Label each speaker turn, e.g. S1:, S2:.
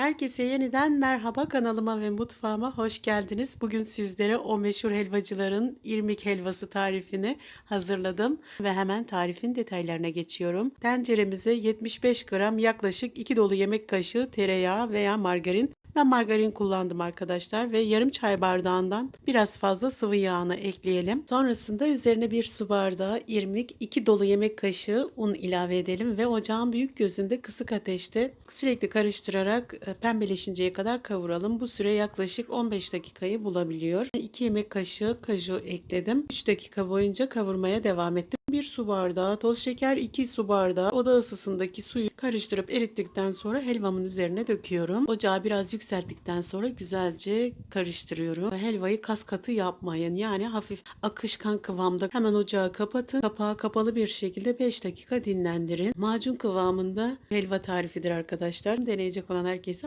S1: Herkese yeniden merhaba kanalıma ve mutfağıma hoş geldiniz. Bugün sizlere o meşhur helvacıların irmik helvası tarifini hazırladım ve hemen tarifin detaylarına geçiyorum. Tenceremize 75 gram yaklaşık 2 dolu yemek kaşığı tereyağı veya margarin ben margarin kullandım arkadaşlar ve yarım çay bardağından biraz fazla sıvı yağını ekleyelim. Sonrasında üzerine bir su bardağı irmik, 2 dolu yemek kaşığı un ilave edelim ve ocağın büyük gözünde kısık ateşte sürekli karıştırarak e, pembeleşinceye kadar kavuralım. Bu süre yaklaşık 15 dakikayı bulabiliyor. 2 yemek kaşığı kaju ekledim. 3 dakika boyunca kavurmaya devam ettim. 1 su bardağı toz şeker, 2 su bardağı oda ısısındaki suyu karıştırıp erittikten sonra helvamın üzerine döküyorum. Ocağı biraz yükselttikten sonra güzelce karıştırıyorum. Helvayı kas katı yapmayın. Yani hafif akışkan kıvamda hemen ocağı kapatın. Kapağı kapalı bir şekilde 5 dakika dinlendirin. Macun kıvamında helva tarifidir arkadaşlar. Deneyecek olan herkese